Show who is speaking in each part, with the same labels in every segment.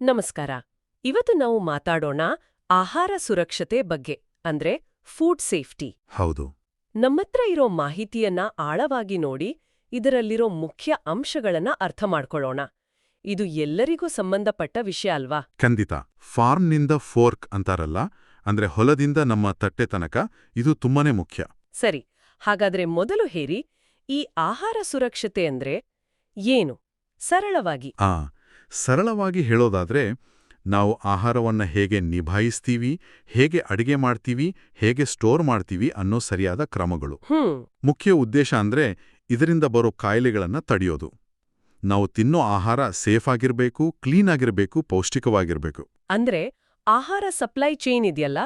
Speaker 1: ನಮಸ್ಕಾರ. ಇವತ್ತು ನಾವು ಮಾತಾಡೋಣ ಆಹಾರ ಸುರಕ್ಷತೆ ಬಗ್ಗೆ ಅಂದ್ರೆ ಫುಡ್ ಸೇಫ್ಟಿ
Speaker 2: ಹೌದು.
Speaker 1: ನಮ್ಮತ್ರ ಇರೋ ಮಾಹಿತಿಯನ್ನ ಆಳವಾಗಿ ನೋಡಿ ಇದರಲ್ಲಿರೋ ಮುಖ್ಯ ಅಂಶಗಳನ್ನ ಅರ್ಥ ಮಾಡ್ಕೊಳ್ಳೋಣ. ಇದು ಎಲ್ಲರಿಗೂ ಸಂಬಂಧಪಟ್ಟ ವಿಷಯ ಅಲ್ವಾ?
Speaker 2: ಖಂಡಿತ. ಫಾರ್ಮ್ನಿಂದ ಫೋರ್ಕ್ ಅಂತಾರಲ್ಲ ಅಂದ್ರೆ ಹೊಲದಿಂದ ನಮ್ಮ ತಟ್ಟೆ ತನಕ ಇದು ತುಂಬಾನೇ ಮುಖ್ಯ.
Speaker 1: ಸರಿ ಹಾಗಾದ್ರೆ ಮೊದಲು ಹೇರಿ ಈ ಆಹಾರ ಸುರಕ್ಷತೆ ಅಂದ್ರೆ ಏನು? ಸರಳವಾಗಿ.
Speaker 2: ಆ ಸರಳವಾಗಿ ಹೇಳೋದಾದ್ರೆ ನಾವು ಆಹಾರವನ್ನ ಹೇಗೆ ನಿಭಾಯಿಸ್ತೀವಿ ಹೇಗೆ ಅಡಿಗೆ ಮಾಡ್ತೀವಿ ಹೇಗೆ ಸ್ಟೋರ್ ಮಾಡ್ತೀವಿ ಅನ್ನೋ ಸರಿಯಾದ ಕ್ರಮಗಳು. ಮುಖ್ಯ ಉದ್ದೇಶ ಅಂದ್ರೆ ಇದರಿಂದ ಬರೋ ಕಾಯಿಲೆಗಳನ್ನ ತಡೆಯೋದು. ನಾವು ತಿನ್ನೋ ಆಹಾರ ಸೇಫ್ ಆಗಿರಬೇಕು ಕ್ಲೀನ್ ಆಗಿರಬೇಕು ಪೌಷ್ಟಿಕವಾಗಿರಬೇಕು.
Speaker 1: ಅಂದ್ರೆ ಆಹಾರ ಸಪ್ಲೈ ಚೈನ್ ಇದೆಯಲ್ಲ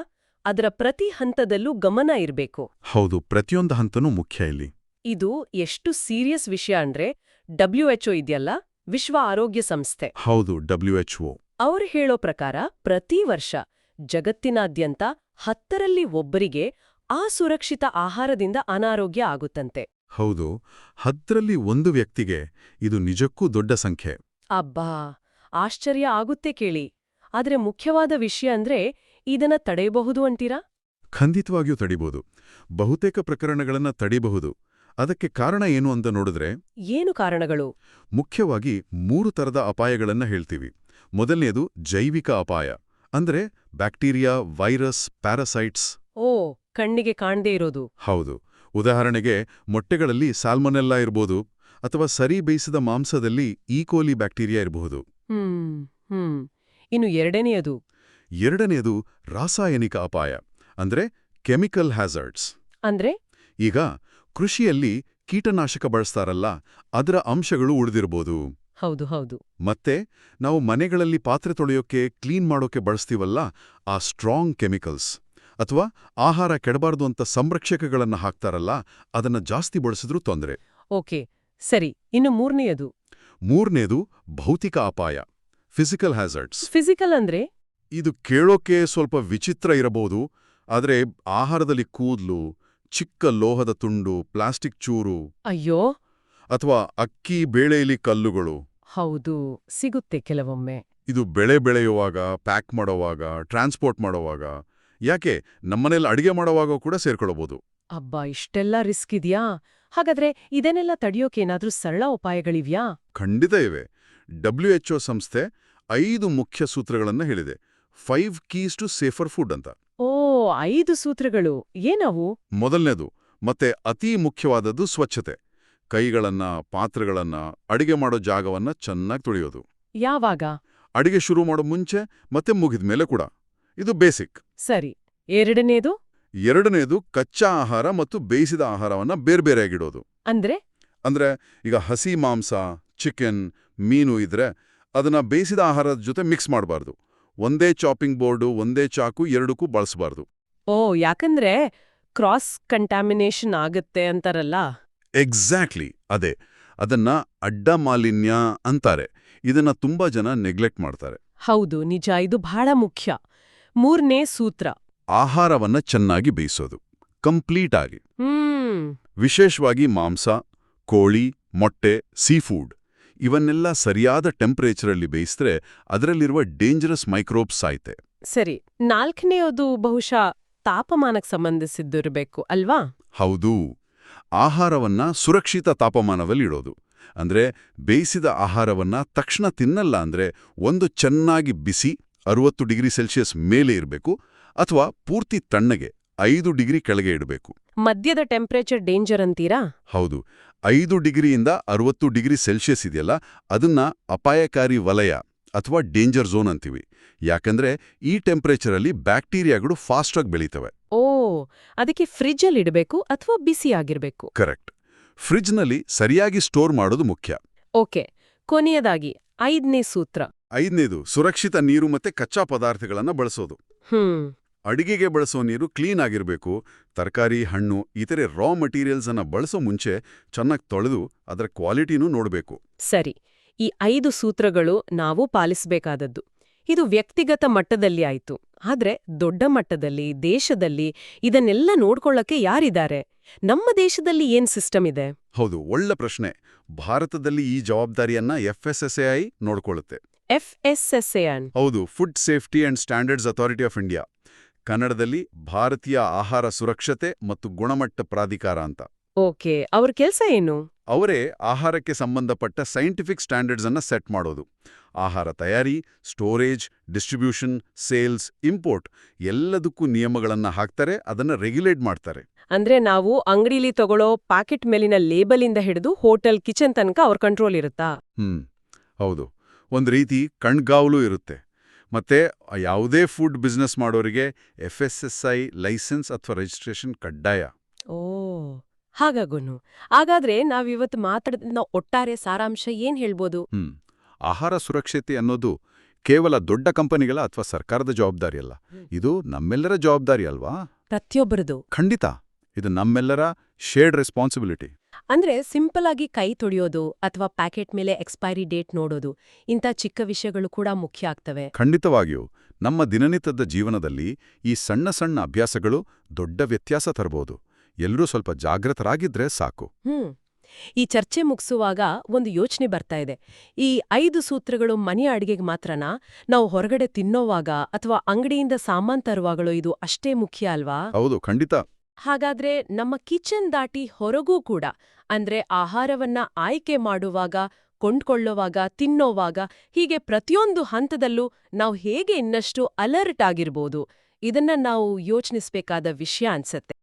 Speaker 1: ಅದರ ಪ್ರತಿ ಹಂತದಲ್ಲೂ ಗಮನ ಇರಬೇಕು.
Speaker 2: ಹೌದು ಪ್ರತಿಯೊಂದು ಹಂತನೂ ಮುಖ್ಯ ಇಲ್ಲಿ.
Speaker 1: ಇದು ಎಷ್ಟು ಸೀರಿಯಸ್ ವಿಷಯ ಅಂದ್ರೆ ಡಬ್ಲ್ಯೂ ಎಚ್ಒ ಇದೆಯಲ್ಲ ವಿಶ್ವ ಆರೋಗ್ಯ ಸಂಸ್ಥೆ.
Speaker 2: ಹೌದು ಡಬ್ಲ್ಯೂ ಅವರು ಒ
Speaker 1: ಅವ್ರು ಹೇಳೋ ಪ್ರಕಾರ ಪ್ರತಿ ವರ್ಷ ಜಗತ್ತಿನಾದ್ಯಂತ ಹತ್ತರಲ್ಲಿ ಒಬ್ಬರಿಗೆ ಅಸುರಕ್ಷಿತ ಆಹಾರದಿಂದ ಅನಾರೋಗ್ಯ ಆಗುತ್ತಂತೆ.
Speaker 2: ಹೌದು ಹತ್ತರಲ್ಲಿ ಒಂದು ವ್ಯಕ್ತಿಗೆ ಇದು ನಿಜಕ್ಕೂ ದೊಡ್ಡ ಸಂಖ್ಯೆ.
Speaker 1: ಅಬ್ಬಾ ಆಶ್ಚರ್ಯ ಆಗುತ್ತೆ ಕೇಳಿ. ಆದರೆ ಮುಖ್ಯವಾದ ವಿಷಯ ಅಂದ್ರೆ ಇದನ್ನ ತಡೆಯಬಹುದು ಅಂತೀರಾ?
Speaker 2: ಖಂಡಿತವಾಗಿಯೂ ತಡಿಬಹುದು ಬಹುತೇಕ ಪ್ರಕರಣಗಳನ್ನ ತಡಿಬಹುದು. ಅದಕ್ಕೆ ಕಾರಣ ಏನು ಅಂತ ನೋಡಿದ್ರೆ
Speaker 1: ಏನು ಕಾರಣಗಳು?
Speaker 2: ಮುಖ್ಯವಾಗಿ ಮೂರು ತರದ ಅಪಾಯಗಳನ್ನ ಹೇಳ್ತೀವಿ. ಮೊದಲನೆಯದು ಜೈವಿಕ ಅಪಾಯ. ಅಂದ್ರೆ ಬ್ಯಾಕ್ಟೀರಿಯಾ ವೈರಸ್ ಪ್ಯಾರಸೈಟ್ಸ್.
Speaker 1: ಓ ಕಣ್ಣಿಗೆ ಕಾಣದೇ ಇರೋದು.
Speaker 2: ಹೌದು. ಉದಾಹರಣೆಗೆ ಮೊಟ್ಟೆಗಳಲ್ಲಿ ಸಾಲ್ಮನೆಲ್ಲ ಇರ್ಬೋದು ಅಥವಾ ಸರಿ ಬೇಯಿಸಿದ ಮಾಂಸದಲ್ಲಿ ಈಕೋಲಿ ಬ್ಯಾಕ್ಟೀರಿಯಾ ಇರಬಹುದು.
Speaker 1: ಹ್ಮ್ ಹ್ಮ್. ಇನ್ನು ಎರಡನೆಯದು?
Speaker 2: ಎರಡನೆಯದು ರಾಸಾಯನಿಕ ಅಪಾಯ. ಅಂದ್ರೆ ಕೆಮಿಕಲ್ ಹ್ಯಾಸರ್ಡ್ಸ್
Speaker 1: ಅಂದ್ರೆ?
Speaker 2: ಈಗ ಕೃಷಿಯಲ್ಲಿ ಕೀಟನಾಶಕ ಬಳಸ್ತಾರಲ್ಲ ಅದರ ಅಂಶಗಳು ಉಳಿದಿರ್ಬೋದು.
Speaker 1: ಹೌದು ಹೌದು.
Speaker 2: ಮತ್ತೆ ನಾವು ಮನೆಗಳಲ್ಲಿ ಪಾತ್ರೆ ತೊಳೆಯೋಕೆ ಕ್ಲೀನ್ ಮಾಡೋಕೆ ಬಳಸ್ತೀವಲ್ಲ ಆ ಸ್ಟ್ರಾಂಗ್ ಕೆಮಿಕಲ್ಸ್ ಅಥವಾ ಆಹಾರ ಕೆಡಬಾರ್ದು ಅಂತ ಸಂರಕ್ಷಕಗಳನ್ನು ಹಾಕ್ತಾರಲ್ಲ ಅದನ್ನ ಜಾಸ್ತಿ ಬಳಸಿದ್ರು ತೊಂದರೆ.
Speaker 1: ಓಕೆ ಸರಿ ಇನ್ನು ಮೂರನೆಯದು.
Speaker 2: ಮೂರನೇದು ಭೌತಿಕ ಅಪಾಯ ಫಿಸಿಕಲ್ ಹ್ಯಾಸರ್ಡ್ಸ್
Speaker 1: ಫಿಸಿಕಲ್ ಅಂದ್ರೆ?
Speaker 2: ಇದು ಕೇಳೋಕೆ ಸ್ವಲ್ಪ ವಿಚಿತ್ರ ಇರಬಹುದು ಆದರೆ ಆಹಾರದಲ್ಲಿ ಕೂದ್ಲು ಚಿಕ್ಕ ಲೋಹದ ತುಂಡು ಪ್ಲಾಸ್ಟಿಕ್ ಚೂರು.
Speaker 1: ಅಯ್ಯೋ!
Speaker 2: ಅಥವಾ ಅಕ್ಕಿ ಬೇಳೆಯಲ್ಲಿ ಕಲ್ಲುಗಳು.
Speaker 1: ಹೌದು ಸಿಗುತ್ತೆ ಕೆಲವೊಮ್ಮೆ.
Speaker 2: ಇದು ಬೆಳೆ ಬೆಳೆಯುವಾಗ ಪ್ಯಾಕ್ ಮಾಡೋವಾಗ ಟ್ರಾನ್ಸ್ಪೋರ್ಟ್ ಮಾಡೋವಾಗ ಯಾಕೆ ನಮ್ಮನೇಲಿ ಅಡಿಗೆ ಮಾಡುವಾಗ ಕೂಡ ಸೇರ್ಕೊಳ್ಳಬಹುದು
Speaker 1: ಅಬ್ಬಾ ಇಷ್ಟೆಲ್ಲ ರಿಸ್ಕ್ ಇದೆಯಾ? ಹಾಗಾದ್ರೆ ಇದನ್ನೆಲ್ಲ ತಡೆಯೋಕೇನಾದ್ರೂ ಸರಳ ಉಪಾಯಗಳಿವ್ಯಾ?
Speaker 2: ಖಂಡಿತ ಇವೆ. ಡಬ್ಲ್ಯೂ ಸಂಸ್ಥೆ ಐದು ಮುಖ್ಯ ಸೂತ್ರಗಳನ್ನು ಹೇಳಿದೆ. Five keys to safer food ಅಂತ.
Speaker 1: ಐದು ಸೂತ್ರಗಳು ಏನವು?
Speaker 2: ಮೊದಲನೇದು ಮತ್ತೆ ಅತೀ ಮುಖ್ಯವಾದದ್ದು ಸ್ವಚ್ಛತೆ. ಕೈಗಳನ್ನ ಪಾತ್ರೆಗಳನ್ನ ಅಡಿಗೆ ಮಾಡೋ ಜಾಗವನ್ನ ಚೆನ್ನಾಗಿ ತೊಳೆಯೋದು.
Speaker 1: ಯಾವಾಗ?
Speaker 2: ಅಡಿಗೆ ಶುರು ಮಾಡೋ ಮುಂಚೆ ಮತ್ತೆ ಮುಗಿದ ಮೇಲೆ ಕೂಡ. ಇದು ಬೇಸಿಕ್.
Speaker 1: ಸರಿ. ಎರಡನೇದು?
Speaker 2: ಎರಡನೇದು ಕಚ್ಚಾ ಆಹಾರ ಮತ್ತು ಬೇಯಿಸಿದ ಆಹಾರವನ್ನ ಬೇರ್ಬೇರೆಯಾಗಿಡೋದು
Speaker 1: ಅಂದ್ರೆ?
Speaker 2: ಅಂದ್ರೆ ಈಗ ಹಸಿ ಮಾಂಸ ಚಿಕನ್ ಮೀನು ಇದ್ರೆ ಅದನ್ನ ಬೇಯಿಸಿದ ಆಹಾರದ ಜೊತೆ ಮಿಕ್ಸ್ ಮಾಡಬಾರ್ದು. ಒಂದೇ ಚಾಪಿಂಗ್ ಬೋರ್ಡು ಒಂದೇ ಚಾಕು ಎರಡಕ್ಕೂ ಬಳಸಬಾರ್ದು.
Speaker 1: ಓ ಯಾಕಂದ್ರೆ ಕ್ರಾಸ್ ಕಂಟಾಮಿನೇಷನ್ ಆಗುತ್ತೆ ಅಂತಾರಲ್ಲ?
Speaker 2: ಎಕ್ಸಾಕ್ಟ್ಲಿ ಅದೇ. ಅದನ್ನ ಅಡ್ಡ ಮಾಲಿನ್ಯ ಅಂತಾರೆ. ಇದನ್ನ ತುಂಬಾ ಜನ ನೆಗ್ಲೆಕ್ಟ್ ಮಾಡ್ತಾರೆ.
Speaker 1: ಹೌದು ನಿಜ. ಇದು ಬಹಳ ಮುಖ್ಯ. ಮೂರನೇ ಸೂತ್ರ.
Speaker 2: ಆಹಾರವನ್ನ ಚೆನ್ನಾಗಿ ಬೇಯಿಸೋದು. ಕಂಪ್ಲೀಟ್ ಆಗಿ. ವಿಶೇಷವಾಗಿ ಮಾಂಸ ಕೋಳಿ ಮೊಟ್ಟೆ ಸೀಫುಡ್ ಇವನ್ನೆಲ್ಲ ಸರಿಯಾದ ಟೆಂಪರೇಚರಲ್ಲಿ ಬೇಯಿಸಿದ್ರೆ ಅದರಲ್ಲಿರುವ ಡೇಂಜರಸ್ ಮೈಕ್ರೋಬ್ಸ್ ಸಾಯ್ತೆ.
Speaker 1: ಸರಿ ನಾಲ್ಕನೆಯದು ಬಹುಶಃ ತಾಪಮಾನಕ್ಕೆ ಸಂಬಂಧಿಸಿದ್ದಿರಬೇಕು ಅಲ್ವಾ?
Speaker 2: ಹೌದು. ಆಹಾರವನ್ನ ಸುರಕ್ಷಿತ ತಾಪಮಾನದಲ್ಲಿ ಇಡೋದು. ಅಂದ್ರೆ ಬೇಯಿಸಿದ ಆಹಾರವನ್ನ ತಕ್ಷಣ ತಿನ್ನಲ್ಲ ಅಂದ್ರೆ ಒಂದು ಚೆನ್ನಾಗಿ ಬಿಸಿ ಅರುವತ್ತು ಡಿಗ್ರಿ ಸೆಲ್ಸಿಯಸ್ ಮೇಲೆ ಇರಬೇಕು ಅಥವಾ ಪೂರ್ತಿ ತಣ್ಣಗೆ ಐದು ಡಿಗ್ರಿ ಕೆಳಗೆ ಇಡಬೇಕು.
Speaker 1: ಮದ್ಯದ ಟೆಂಪರೇಚರ್ ಡೇಂಜರ್ ಅಂತೀರಾ?
Speaker 2: ಹೌದು. ಐದು ಡಿಗ್ರಿಯಿಂದ ಅರವತ್ತು ಡಿಗ್ರಿ ಸೆಲ್ಸಿಯಸ್ ಇದೆಯಲ್ಲ ಅದನ್ನ ಅಪಾಯಕಾರಿ ವಲಯ ಅಥವಾ ಡೇಂಜರ್ ಝೋನ್ ಅಂತೀವಿ. ಯಾಕಂದ್ರೆ ಈ ಟೆಂಪರೇಚರಲ್ಲಿ ಬ್ಯಾಕ್ಟೀರಿಯಾಗಳು ಫಾಸ್ಟಾಗಿ ಬೆಳೀತವೆ.
Speaker 1: ಓ ಅದಕ್ಕೆ ಫ್ರಿಜ್ಜಲ್ಲಿ ಇಡಬೇಕು ಅಥವಾ ಬಿಸಿ ಆಗಿರ್ಬೇಕು?
Speaker 2: ಕರೆಕ್ಟ್. ಫ್ರಿಜ್ನಲ್ಲಿ ಸರಿಯಾಗಿ ಸ್ಟೋರ್ ಮಾಡೋದು ಮುಖ್ಯ.
Speaker 1: ಓಕೆ ಕೊನೆಯದಾಗಿ ಐದನೇ ಸೂತ್ರ.
Speaker 2: ಐದನೇದು ಸುರಕ್ಷಿತ ನೀರು ಮತ್ತೆ ಕಚ್ಚಾ ಪದಾರ್ಥಗಳನ್ನ ಬಳಸೋದು.
Speaker 1: ಹ್ಮ್.
Speaker 2: ಅಡಿಗೆಗೆ ಬಳಸೋ ನೀರು ಕ್ಲೀನ್ ಆಗಿರಬೇಕು. ತರಕಾರಿ ಹಣ್ಣು ಇತರೆ ರಾ ಮಟೀರಿಯಲ್ಸ್ ಅನ್ನ ಬಳಸೋ ಮುಂಚೆ ಚೆನ್ನಾಗಿ ತೊಳೆದು ಅದರ ಕ್ವಾಲಿಟಿನೂ ನೋಡಬೇಕು.
Speaker 1: ಸರಿ ಈ ಐದು ಸೂತ್ರಗಳು ನಾವು ಪಾಲಿಸಬೇಕಾದದ್ದು. ಇದು ವ್ಯಕ್ತಿಗತ ಮಟ್ಟದಲ್ಲಿ ಆಯಿತು. ಆದರೆ ದೊಡ್ಡ ಮಟ್ಟದಲ್ಲಿ ದೇಶದಲ್ಲಿ ಇದನ್ನೆಲ್ಲ ನೋಡ್ಕೊಳ್ಳಕ್ಕೆ ಯಾರಿದ್ದಾರೆ? ನಮ್ಮ ದೇಶದಲ್ಲಿ ಏನ್ ಸಿಸ್ಟಮ್ ಇದೆ?
Speaker 2: ಹೌದು ಒಳ್ಳೆ ಪ್ರಶ್ನೆ. ಭಾರತದಲ್ಲಿ ಈ ಜವಾಬ್ದಾರಿಯನ್ನ ಎಫ್ಎಸ್ಎಸ್ಎಐ ನೋಡ್ಕೊಳ್ಳುತ್ತೆ.
Speaker 1: ಎಫ್ ಎಸ್ ಎಸ್ ಎ ಅನ್?
Speaker 2: ಹೌದು food safety and standards authority of India ಕನ್ನಡದಲ್ಲಿ ಭಾರತೀಯ ಆಹಾರ ಸುರಕ್ಷತೆ ಮತ್ತು ಗುಣಮಟ್ಟ ಪ್ರಾಧಿಕಾರ ಅಂತ.
Speaker 1: ಓಕೆ ಅವ್ರ ಕೆಲಸ ಏನು?
Speaker 2: ಅವರೇ ಆಹಾರಕ್ಕೆ ಸಂಬಂಧಪಟ್ಟ ಸೈಂಟಿಫಿಕ್ ಸ್ಟ್ಯಾಂಡರ್ಡ್ಸ್ ಅನ್ನ ಸೆಟ್ ಮಾಡೋದು. ಆಹಾರ ತಯಾರಿ ಸ್ಟೋರೇಜ್ ಡಿಸ್ಟ್ರಿಬ್ಯೂಷನ್ ಸೇಲ್ಸ್ ಇಂಪೋರ್ಟ್ ಎಲ್ಲದಕ್ಕೂ ನಿಯಮಗಳನ್ನ ಹಾಕ್ತಾರೆ ಅದನ್ನ ರೆಗ್ಯುಲೇಟ್ ಮಾಡ್ತಾರೆ.
Speaker 1: ಅಂದ್ರೆ ನಾವು ಅಂಗಡಿಲಿ ತಗೊಳ್ಳೋ ಪ್ಯಾಕೆಟ್ ಮೇಲಿನ ಲೇಬಲಿಂದ ಹಿಡಿದು ಹೋಟೆಲ್ ಕಿಚನ್ ತನಕ ಅವ್ರ ಕಂಟ್ರೋಲ್ ಇರುತ್ತಾ?
Speaker 2: ಹ್ಮ್ ಹೌದು. ಒಂದು ರೀತಿ ಕಣ್ಗಾವಲು ಇರುತ್ತೆ. ಮತ್ತೆ ಯಾವುದೇ ಫುಡ್ ಬಿಸ್ನೆಸ್ ಮಾಡೋರಿಗೆ F S S I licence ಅಥವಾ ರಿಜಿಸ್ಟ್ರೇಷನ್ ಕಡ್ಡಾಯ.
Speaker 1: ಓ ಹಾಗಾಗುನು. ಹಾಗಾದ್ರೆ ನಾವಿವತ್ತು ಮಾತಾಡಿದ ಒಟ್ಟಾರೆ ಸಾರಾಂಶ ಏನ್ ಹೇಳ್ಬೋದು?
Speaker 2: ಆಹಾರ ಸುರಕ್ಷತೆ ಅನ್ನೋದು ಕೇವಲ ದೊಡ್ಡ ಕಂಪನಿಗಳ ಅಥವಾ ಸರ್ಕಾರದ ಜವಾಬ್ದಾರಿ ಅಲ್ಲ. ಇದು ನಮ್ಮೆಲ್ಲರ ಜವಾಬ್ದಾರಿ ಅಲ್ವಾ?
Speaker 1: ಪ್ರತಿಯೊಬ್ಬರದು.
Speaker 2: ಖಂಡಿತ. ಇದು ನಮ್ಮೆಲ್ಲರ ಶೇರ್ಡ್ ರೆಸ್ಪಾನ್ಸಿಬಿಲಿಟಿ
Speaker 1: ಅಂದ್ರೆ ಸಿಂಪಲ್ ಆಗಿ ಕೈ ತೊಳೆಯೋದು ಅಥವಾ ಪ್ಯಾಕೆಟ್ ಮೇಲೆ ಎಕ್ಸ್ಪೈರಿ ಡೇಟ್ ನೋಡೋದು ಇಂಥ ಚಿಕ್ಕ ವಿಷಯಗಳು ಕೂಡ ಮುಖ್ಯ ಆಗ್ತವೆ.
Speaker 2: ಖಂಡಿತವಾಗಿಯೂ ನಮ್ಮ ದಿನನಿತ್ಯದ ಜೀವನದಲ್ಲಿ ಈ ಸಣ್ಣ ಸಣ್ಣ ಅಭ್ಯಾಸಗಳು ದೊಡ್ಡ ವ್ಯತ್ಯಾಸ ತರಬಹುದು ಎಲ್ಲರೂ ಸ್ವಲ್ಪ ಜಾಗೃತರಾಗಿದ್ರೆ ಸಾಕು.
Speaker 1: ಹ್ಮ್. ಈ ಚರ್ಚೆ ಮುಗಿಸುವಾಗ ಒಂದು ಯೋಚನೆ ಬರ್ತಾ ಇದೆ. ಈ ಐದು ಸೂತ್ರಗಳು ಮನೆಯ ಅಡಿಗೆಗೆ ಮಾತ್ರನಾ ನಾವು ಹೊರಗಡೆ ತಿನ್ನೋವಾಗ ಅಥವಾ ಅಂಗಡಿಯಿಂದ ಸಾಮಾನ್ ತರುವಾಗಲೂ ಇದು ಅಷ್ಟೇ ಮುಖ್ಯ ಅಲ್ವಾ?
Speaker 2: ಹೌದು ಖಂಡಿತ.
Speaker 1: ಹಾಗಾದ್ರೆ ನಮ್ಮ ಕಿಚನ್ ದಾಟಿ ಹೊರಗೂ ಕೂಡ, ಅಂದ್ರೆ ಆಹಾರವನ್ನ ಆಯ್ಕೆ ಮಾಡುವಾಗ, ಕೊಂಡ್ಕೊಳ್ಳುವಾಗ, ತಿನ್ನೋವಾಗ, ಹೀಗೆ ಪ್ರತಿಯೊಂದು ಹಂತದಲ್ಲೂ ನಾವು ಹೇಗೆ ಇನ್ನಷ್ಟು ಅಲರ್ಟ್ ಆಗಿರ್ಬೋದು, ಇದನ್ನ ನಾವು ಯೋಚಿಸ್ಬೇಕಾದ ವಿಷಯ ಅನ್ಸತ್ತೆ.